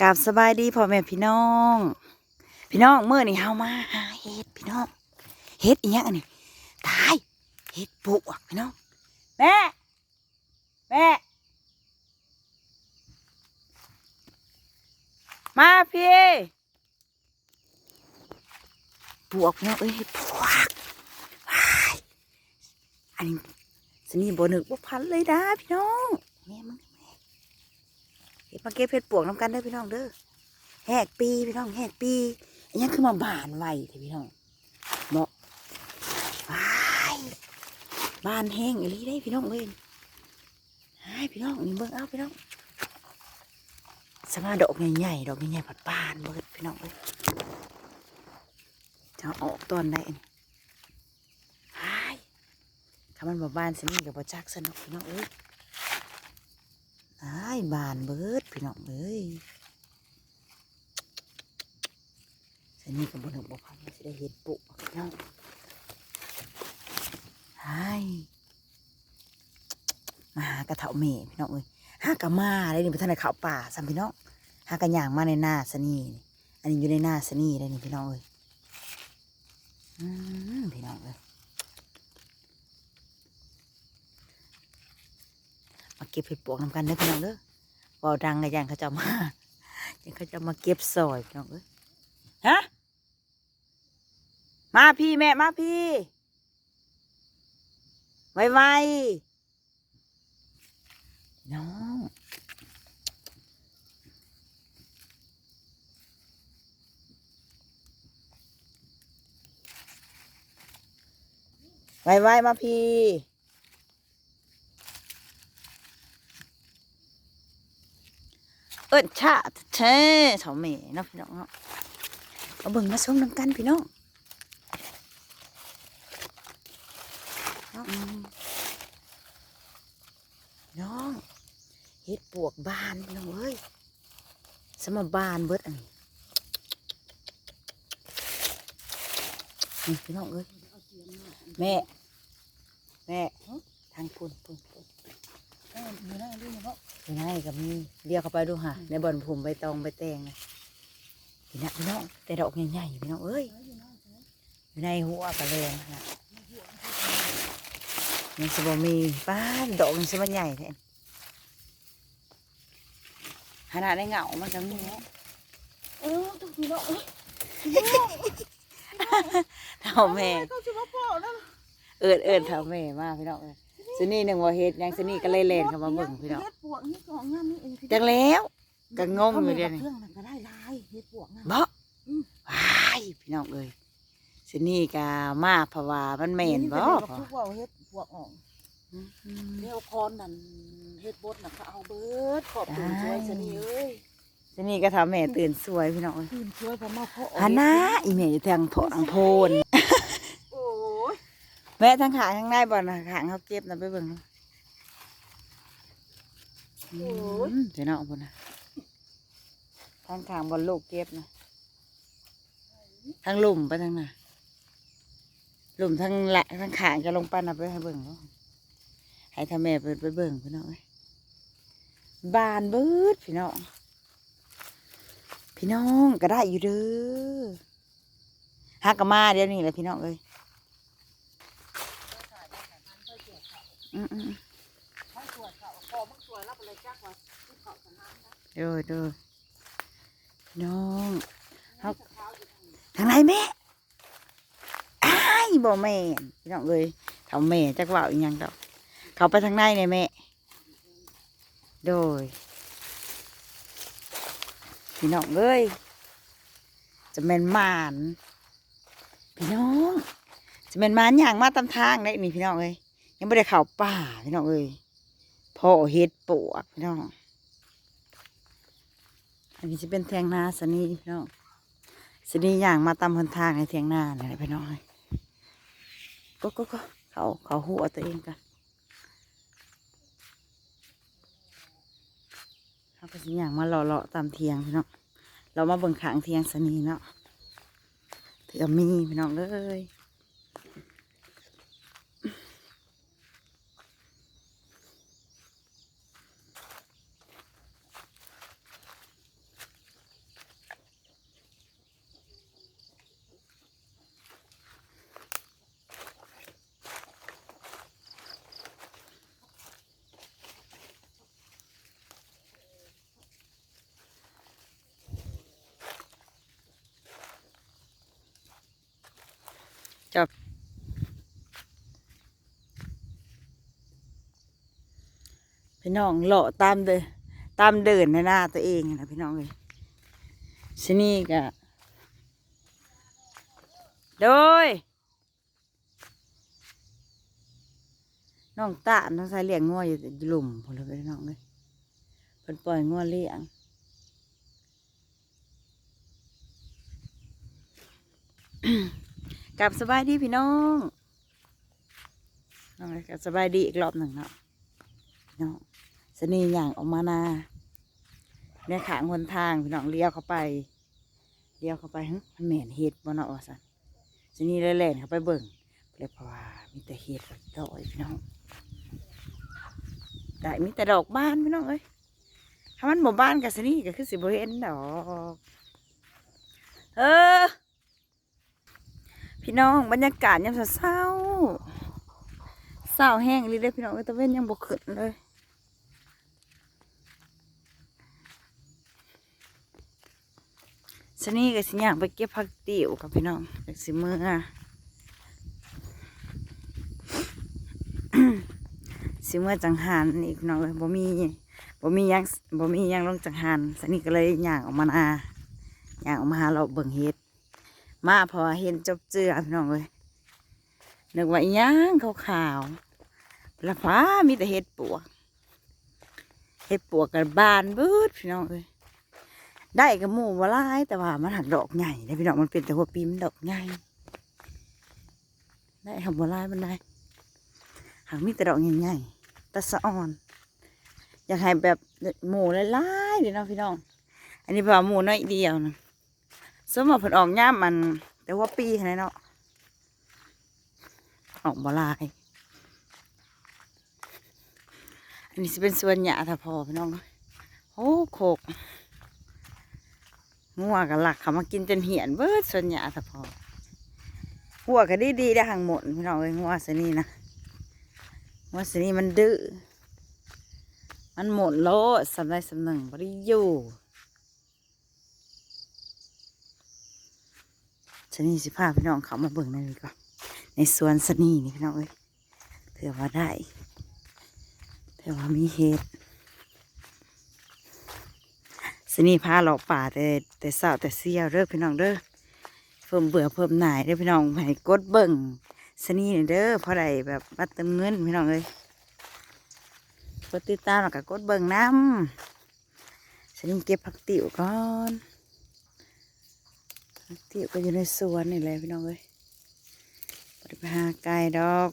กับสบายดีพ่อแม่พี่น้อง พี่น้องเมื่อนี่เฮามาหาเห็ดพี่น้องเห็ดอีหยังอันนี้ตายเห็ดปลวกพี่น้องแม่แม่มาพี่ปลวกพี่น้องเอ้ยเห็ดปลวกวายอันนี้สนี่บ่นึกบ่พันเลยนะพี่น้องแม่มึง มาเก็บเห็ดปวกน้ำกันเด้อพี่น้องเด้อแหกปีพี่น้องแหกปีอันนี้คือมาบานไวเถอะพี่น้องเหมาะว้ายบานแห้งอีลีได้พี่น้องเว้ยให้พี่น้องนี่เบิ่งเอาพี่น้องสมาดอกใหญ่ๆดอกใหญ่ๆผัดบานเบิดพี่น้องเอ้ยจะออกตอนไหนนี่หายถ้ามันบ่บานสินี่ก็บ่จักสนุกพี่น้องเอ้ย บานเบิดพี่น้องเอ้ยสนี่กับบนหนึ่งบ่พันสิได้เห็ดปุพี่น้องอ้มาหากระเถาเมพี่น้องเอ้ยหากระมาได้นี่ไปทางในเขาป่าสัมพี่น้องหากระย่างมาในหน้าสนี่นี่อันนี้อยู่ในหน้าสนี่ได้นี่พี่น้องเอ้ยอืมพี่น้องเอ้ยมาเก็บเห็ดปวกนำกันเด้อพี่น้องเด้อ บาดังกันย่างเขาจะมายังเขาจะมาเก็บซอยน้องเอ้ยฮะมาพี่แม่มาพี่ไวไวน้องไวไวมาพี่ เอิ้นชาเช่เถาแม่เนาะพี่น้องเนาะเอาเบิ่งมาส้มน้ำกันพี่น้องน้องเฮ็ดปวกบานพี่น้องเอ้ยสมบานเบิดอันนี้นี่พี่น้องเอ้ยแม่ แม่ทางพุ่นพุ่นพุ่น อยู่ได้ด้วยเนาะอยู่ไหนกับมีเรียกเข้าไปดูค่ะในบ่อนผมใบตองใบแตงนะพี่นะพี่น้องแต่ดอกใหญ่ๆพี่น้องเอ้ยอยู่ในหัวกระเลงนะมันสบมีป้าดอกมันสบใหญ่แท้ขนาดในเหงามันก็มีเนาะเออต้องมีเนาะเอ้ยเท่าแม่เขาจะมาบอกนะเอิดเอิดเท่าแม่มากพี่น้องเอ้ย สนี่หนึ่งว่าเฮ็ดหยังสนี่ก็เลยเล่นเข้ามาเบิ่งพี่น้องเฮ็ดปวกนี่ของงามนี่เองจังแล้วก็งงอยู่เดี๋ยวนี้เครื่องนั้นก็ได้ลายเฮ็ดปวกนะบ่ว้ายพี่น้องเอ้ยสนี่กามาเพราะว่ามันแม่นบ่ทุกว่าเฮ็ดปวกออกเดี๋ยวคอนนั่นเฮ็ดบดน่ะเขาเอาเบิดขอบตื่นช่วยซะนี่เอ้ยสนี่ก็ทำแม่ตื่นสวยพี่น้องเอ้ยตื่นช่วยพอมาเพาะฮานะอีแม่อยู่ทางโถทางโพนโอ้ย แม่ทางขางทางในบ่นะขางเขาเก็บนะไปเบิ่งเนาะอืมพี่น้องพุ่นนะทางขางบนลูกเก็บนะทางหลุมไปทางน่ะหลุมทางละทางขางจะลงไปนะไปให้เบิ่งเนาะให้ทำแม่ไปไปเบิ่งพี่น้องเอ้ยบานเบิดพี่น้องพี่น้องก็ได้อยู่เด้อฮักกะมาเดี๋ยวนี้แหละพี่น้องเอ้ยอืมอืม ให้ตรวจ เขาพอมึงตรวจแล้วบ่เลยจักว่าที่เขาสนามนะเด้อเด้อพี่น้องฮักทางไหนแม่อ้ายบ่แม่นพี่น้องเอ้ยเท่าแม่จักว่าอีหยังดอก เขาไปทางในเนี่ยแม่โดยพี่น้องเอ้ยจะเป็นหมาน พี่น้อง จะเป็นหมานอย่างมาตามทางได้นี่พี่น้องเอ้ย ยังไม่ได้เข้าป่าพี่น้องเอ้ยพ่อเฮ็ดปวกพี่น้อง อันนี้จะเป็นเทียงนาสนีพี่น้องสนีอย่างมาตามหนทางในเทียงนาเนี่ยพี่น้องก็ก็ก็เขาเขาหัวตัวเองกันเขาก็สิอย่างมาเลาะเลาะๆตามเทียงพี่น้องเรามาเบิ่งขางเทียงสนีเนาะเถื่อมีพี่น้องเลย พี่น้องเลาะตามเดินตามเดินในหน้าตัวเองนะพี่น้องเลยชนี่ก็โดยน้องตาน้องชายเลี้ยงงัวอยู่หลุมผมเลยพี่น้องเลยเพิ่นปล่อยงัวเลี้ยงกลับสบายดีพี่น้องน้องกลับสบายดีอีกรอบหนึ่งเนาะ พี่น้องสนีอย่างออกมานาเนี่ยขางคนทางพี่น้องเลี้ยวเข้าไปเลี้ยวเข้าไปฮึมันเหม็นเห็ดบนาะว่าสันสนีเลยแล่นเข้าไปเบิ่งเลยเพาะว่ามีแต่เห็ดดอยพี่น้องได้มีแต่ดอกบ้านพี่น้องเอ้ยถ้ามันบ่บ้านกับสนีก็คือสิบ่เห็นดอกเออพี่น้องบรรยากาศยังเศร้าเศร้าแห้งเลยเด้พี่น้องเอ้ยตะเว้นยังบกขึ้นเลย สนี่กับสิอยากไปเก็บผักติ๋วกับพี่น้องจากสิมือสิมือจังหันอีกน้องเลยบ่มีบ่มียังบ่มียังลงจังหันสนี่ก็เลยย่างออกมานาย่างออกมาหาเราเบิ่งเฮ็ดมาพอเห็นจบเจือพี่น้องเลยนึกว่ายังขาวขาวๆละฟ้ามีแต่เห็ดปวกเห็ดปวกกันบานบิดพี่น้องเลย ได้กับหมูวลายแต่ว่ามันหักดอกใหญ่เลยพี่น้องมันเป็นแต่หัวปีมนดอกใหญ่ได้หักวลายมันได้หักมีแต่ดอกใหญ่ๆตะสะอ่อน อยากให้แบบหมูหลายๆเดี๋ยวน้องพี่น้อง อันนี้แบบหมูน้อยเดียวนะสมมติผลออกย่ามมัน แต่ว่าปีขนาดเนาะออกบ่หลาย อันนี้จะเป็นส่วนหยาถ้าพอพี่น้องเอ้โอ้โขก งัวกับหลักเขามากินจนเหี่ยนเบิดส่วนหยาถ้าพอหัวก็ดีดีๆได้ห่างหมดพี่น้องเอ้ยงัวสนีนะงัวสนีมันดื้อมันหมดโลสำไรสำหนึ่งบริยูชนีสิพาพี่น้องเขามาเบิ่งในอยดีกว่าในสวนสนีนี่พี่น้องเอ้ยเถื่อว่าได้เถื่อว่ามีเห็ด สนีพาเราป่าแต่แต่เศร้าแต่เสี้ยวเด้อพี่น้องเด้อเพิ่มเบื่อเพิ่มหน่ายเด้อพี่น้องให้กดเบิ่งสนีนี่เด้อเพราะใดแบบบัดเติมเงินพี่น้องเอ้ยกดติดตามแล้วก็กดเบิ่งน้ำสนีเก็บผักติ๋วก่อนเที่ยวก็อยู่ในสวนนี่แหละพี่น้องเอ้ยไปหาไก่ดอก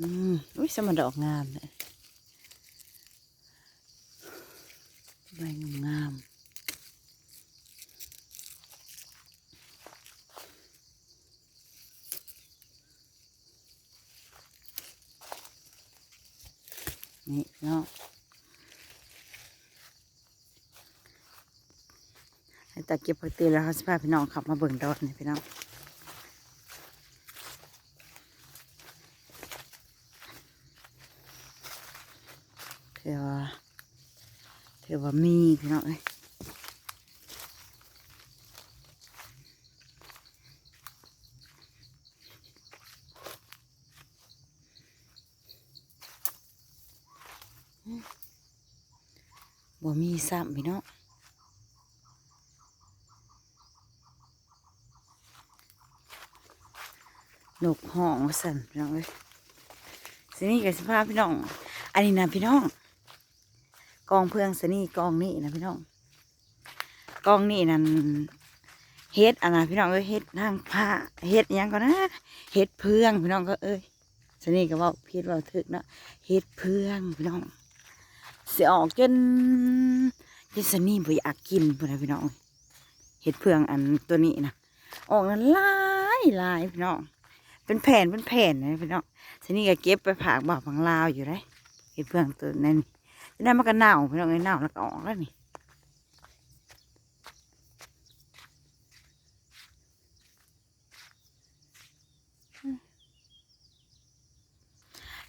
อืมอุ้ยสมนดอกงามเลยใบงามนี่พี่น้องให้ตาเก็บผักตีแล้วเขาสพาพี่น้องขับมาเบิ่งดอนนี่พี่น้องเถือว่าเถือว่า มีพี่น้องเอ้ยบ่มีซ้ำพี่น้องนกห้องสั่นพี่น้องเอ้ยสนี่กับสภาพพี่น้อง อันนี้นะพี่น้อง กองเพื่องสนี่กองนี่นะพี่น้องกองนี่นั่นเฮ็ดอันนะพี่น้องเอ้ยเฮ็ดนางผ้าเฮ็ดยังก่อนนะเฮ็ดเพื่องพี่น้องก็เอ้ยสนี่ก็ว่าพีดว่าถึกเนาะเฮ็ดเพื่องพี่น้องเสียออกจนจนสนี่บ่อยากกินพุ่นนะพี่น้องเฮ็ดเพื่องอันตัวนี้นะออกนั้นลายลายพี่น้องเป็นแผ่นเป็นแผ่นนะพี่น้องทีนี้ก็เก็บไปผากบ่าวผังลาวอยู่เลยเห็ดเพื่องตัวนั้น ได้มันก็เน่าพี่น้องไอ้หนาวแล้วก็ออกแล้วนี่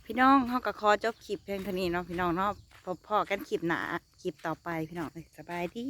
พี่น้องเขาก็ขอจบคลิปเพียงเท่านี้เนาะพี่น้องเนาะพบพ่อกันคลิปหนาคลิปต่อไปพี่น้องสบายดี